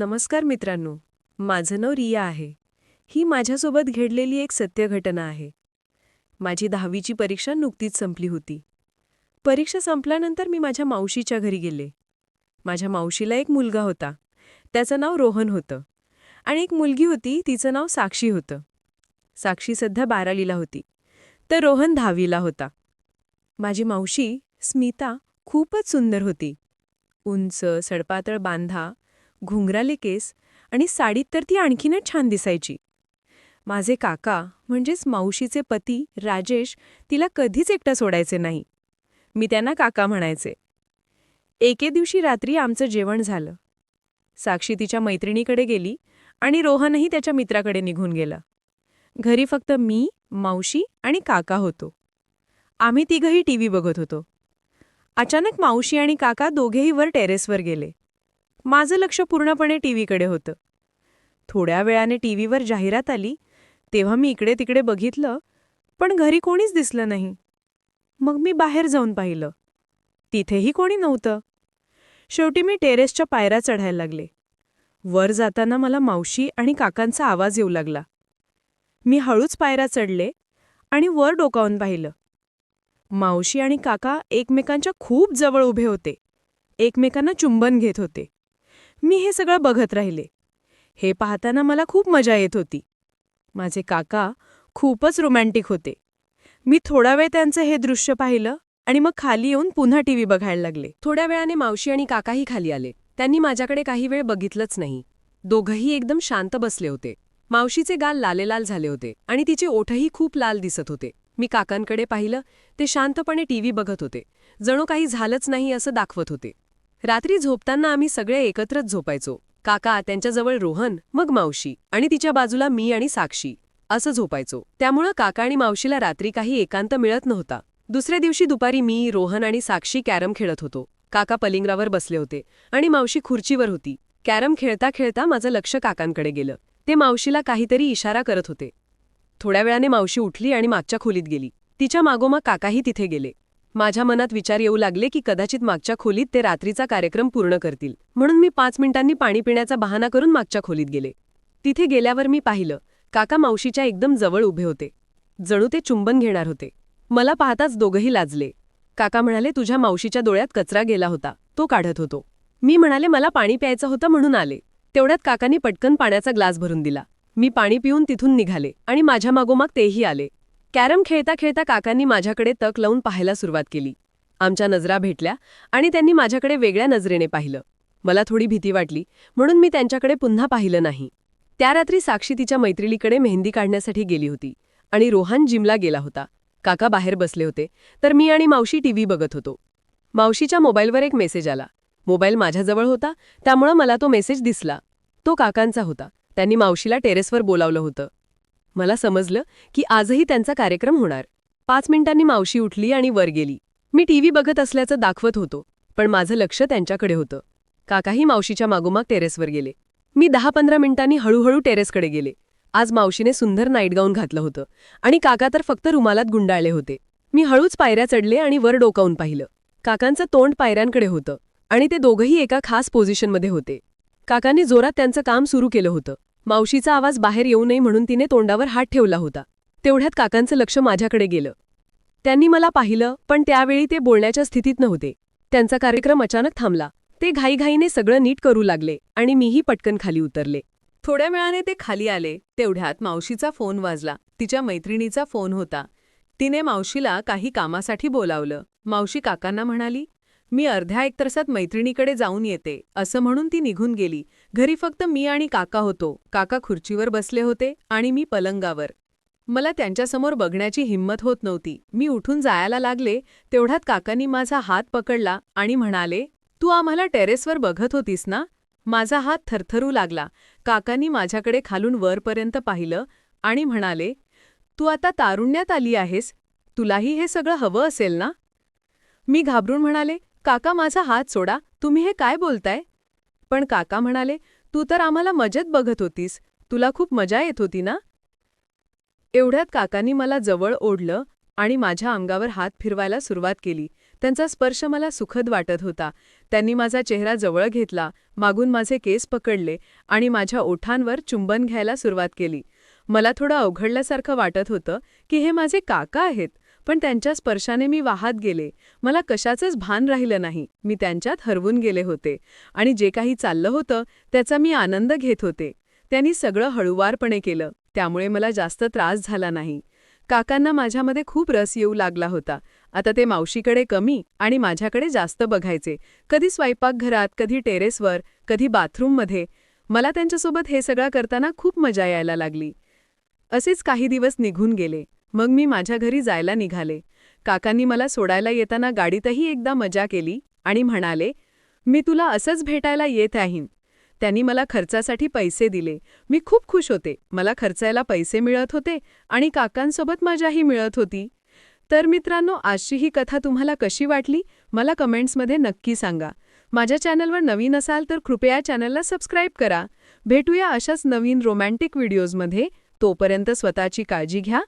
नमस्कार मित्रांनो माझं नाव रिया आहे. ही माझ्यासोबत घडलेली एक सत्य घटना आहे. माझी दहावीची परीक्षा नुकतीच संपली होती. परीक्षा संपल्यानंतर मी माझ्या मावशीच्या घरी गेले. माझ्या मावशीला एक मुलगा होता. त्याचं नाव रोहन होतं. आणि एक मुलगी होती तिचं नाव साक्षी होतं. साक्षी सध्या बारालीला होती. तर रोहन दहावीला होता. माझी मावशी स्मिता खूपच सुंदर होती. उंच सडपातळ बांधा घुंगराले केस आणि साडीत तर ती आणखीनच छान दिसायची. माझे काका म्हणजेच मावशीचे पती राजेश तिला कधीच एकटा सोडायचे नाही. मी त्यांना काका म्हणायचे. एके दिवशी रात्री आमचं जेवण झालं. साक्षी तिच्या मैत्रिणीकडे गेली आणि रोहनही त्याच्या मित्राकडे निघून गेला. घरी फक्त मी मावशी आणि काका होतो. आम्ही तिघही टीव्ही बघत होतो. अचानक मावशी आणि काका दोघेही वर टेरेसवर गेले. माझं लक्ष पूर्णपणे टीव्हीकडे होतं. थोड्या वेळाने टीव्हीवर जाहिरात आली तेव्हा मी इकडे तिकडे बघितलं पण घरी कोणीच दिसलं नाही. मग मी बाहेर जाऊन पाहिलं. तिथेही कोणी नव्हतं. शेवटी मी टेरेसच्या पायऱ्या चढायला लागले. वर जाताना मला मावशी आणि काकांचा आवाज येऊ लागला. मी हळूच पायऱ्या चढले आणि वर डोकावून पाहिलं. मावशी आणि काका एकमेकांच्या खूप जवळ उभे होते. एकमेकांना चुंबन घेत होते. मी हे सगळं बघत राहिले. हे पाहताना मला खूप मजा येत होती. माझे काका खूपच रोमॅन्टिक होते. मी थोडा वेळ त्यांचं हे दृश्य पाहिलं आणि मग खाली येऊन पुन्हा टीव्ही बघायला लागले. थोड्या वेळाने मावशी आणि काकाही खाली आले. त्यांनी माझ्याकडे काही वेळ बघितलंच नाही. दोघंही एकदम शांत बसले होते. मावशीचे गाल लालेलाल झाले होते आणि तिचे ओठही खूप लाल दिसत होते. मी काकांकडे पाहिलं ते शांतपणे टीव्ही बघत होते. जणू काही झालंच नाही असं दाखवत होते. रात्री झोपताना आम्ही सगळे एकत्रच झोपायचो. काका त्यांच्याजवळ रोहन मग मावशी आणि तिच्या बाजूला मी आणि साक्षी असं झोपायचो. त्यामुळं काका आणि मावशीला रात्री काही एकांत मिळत नव्हता. दुसऱ्या दिवशी दुपारी मी रोहन आणि साक्षी कॅरम खेळत होतो. काका पलिंगरावर बसले होते आणि मावशी खुर्चीवर होती. कॅरम खेळता खेळता माझं लक्ष काकांकडे गेलं. ते मावशीला काहीतरी इशारा करत होते. थोड्या वेळाने मावशी उठली आणि मागच्या खोलीत गेली. तिच्या मागोमाग काकाही तिथे गेले. माझ्या मनात विचार येऊ लागले की कदाचित मागच्या खोलीत ते रात्रीचा कार्यक्रम पूर्ण करतील. म्हणून मी पाच मिनिटांनी पाणी पिण्याचा बहाणा करून मागच्या खोलीत गेले. तिथे गेल्यावर मी पाहिलं काका मावशीच्या एकदम जवळ उभे होते. जणू ते चुंबन घेणार होते. मला पाहताच दोघंही लाजले. काका म्हणाले तुझ्या मावशीच्या डोळ्यात कचरा गेला होता. तो काढत होतो. मी म्हणाले मला पाणी प्यायचं होतं म्हणून आले. तेवढ्यात काकांनी पटकन पाण्याचा ग्लास भरून दिला. मी पाणी पिऊन तिथून निघाले आणि माझ्या मागोमाग तेही आले. कॅरम खेळता खेळता काकांनी माझ्याकडे तक लावून पाहायला सुरुवात केली. आमच्या नजरा भेटल्या आणि त्यांनी माझ्याकडे वेगळ्या नजरेने पाहिलं. मला थोडी भीती वाटली म्हणून मी त्यांच्याकडे पुन्हा पाहिलं नाही. त्या रात्री साक्षी तिच्या मैत्रिणीकडे मेहंदी काढण्यासाठी गेली होती आणि रोहन जिमला गेला होता. काका बाहेर बसले होते तर मी आणि मावशी टीव्ही बघत होतो. मावशीच्या मोबाईलवर एक मेसेज आला. मोबाईल माझ्याजवळ होता त्यामुळं मला तो मेसेज दिसला. तो काकांचा होता. त्यांनी मावशीला टेरेसवर बोलावलं होतं. मला समजलं की आजही त्यांचा कार्यक्रम होणार. पाच मिनिटांनी मावशी उठली आणि वर गेली. मी टीव्ही बघत असल्याचं दाखवत होतो पण माझं लक्ष त्यांच्याकडे होतं. काकाही मावशीच्या मागोमाग टेरेसवर गेले. मी दहा पंधरा मिनिटांनी हळूहळू टेरेसकडे गेले. आज मावशीने सुंदर नाईटगाऊन घातलं होतं आणि काका तर फक्त रुमालात गुंडाळले होते. मी हळूच पायऱ्या चढले आणि वर डोकावून पाहिलं. काकांचं तोंड पायऱ्यांकडे होतं आणि ते दोघंही एका खास पोझिशनमध्ये होते. काकांनी जोरात त्यांचं काम सुरू केलं होतं. मावशीचा आवाज बाहेर येऊ नये म्हणून तिने तोंडावर हात ठेवला होता. तेवढ्यात काकांचं लक्ष माझ्याकडे गेलं. त्यांनी मला पाहिलं पण त्यावेळी ते बोलण्याच्या स्थितीत नव्हते. त्यांचा कार्यक्रम अचानक थांबला. ते घाईघाईने सगळं नीट करू लागले आणि मीही पटकन खाली उतरले. थोड्या वेळाने ते खाली आले. तेवढ्यात मावशीचा फोन वाजला. तिच्या मैत्रिणीचा फोन होता. तिने मावशीला काही कामासाठी बोलावलं. मावशी काकांना म्हणाली मी अर्ध्या एक तासात मैत्रिणीकडे जाऊन येते असं म्हणून ती निघून गेली. घरी फक्त मी आणि काका होतो. काका खुर्चीवर बसले होते आणि मी पलंगावर. मला त्यांच्यासमोर बघण्याची हिंमत होत नव्हती. मी उठून जायला लागले तेवढ्यात काकांनी माझा हात पकडला आणि म्हणाले तू आम्हाला टेरेसवर बघत होतीस ना? माझा हात थरथरू लागला. काकांनी माझ्याकडे खालून वरपर्यंत पाहिलं आणि म्हणाले तू आता तारुण्यात आली आहेस? तुलाही हे सगळं हवं असेल ना? मी घाबरून म्हणाले काका माझा हात सोडा तुम्ही हे काय बोलताय? पण काका म्हणाले तू तर आम्हाला मजेत बघत होतीस तुला खूप मजा येत होती ना? एवढ्यात काकांनी मला जवळ ओढलं आणि माझ्या अंगावर हात फिरवायला सुरुवात केली. त्यांचा स्पर्श मला सुखद वाटत होता. त्यांनी माझा चेहरा जवळ घेतला मागून माझे केस पकडले आणि माझ्या ओठांवर चुंबन घ्यायला सुरुवात केली. मला थोडं अवघडल्यासारखं वाटत होतं की हे माझे काका आहेत? पण त्यांच्या स्पर्शाने मी वाहात गेले. मला कशाचंच भान राहिलं नाही. मी त्यांच्यात हरवून गेले होते. आणि जे काही चाललं होतं त्याचा मी आनंद घेत होते. त्यांनी सगळं हळुवारपणे केलं. त्यामुळे मला जास्त त्रास झाला नाही. काकांना माझ्यामध्ये खूप रस येऊ लागला होता. आता ते मावशीकडे कमी आणि माझ्याकडे जास्त बघायचे. कधी स्वयंपाकघरात कधी टेरेसवर कधी बाथरूममध्ये. मला त्यांच्यासोबत हे सगळं करताना खूप मजा यायला लागली. असेच काही दिवस निघून गेले. मग मी माझ्या घरी जायला निघाले. काकांनी मला सोडायला येताना गाडीतही एकदा मजा केली आणि म्हणाले मी तुला असंच भेटायला येत आहे त्यांनी मला खर्चासाठी पैसे दिले. मी खूप खुश होते. मला खर्चायला पैसे मिळत होते आणि काकांसोबत मजाही मिळत होती. तर मित्रांनो आजची ही कथा तुम्हाला कशी वाटली? मला कमेंट्समध्ये नक्की सांगा. माझ्या चॅनलवर नवीन असाल तर कृपया चॅनलला सबस्क्राईब करा. भेटूया अशाच नवीन रोमॅन्टिक व्हिडिओजमध्ये. तोपर्यंत स्वतःची काळजी घ्या.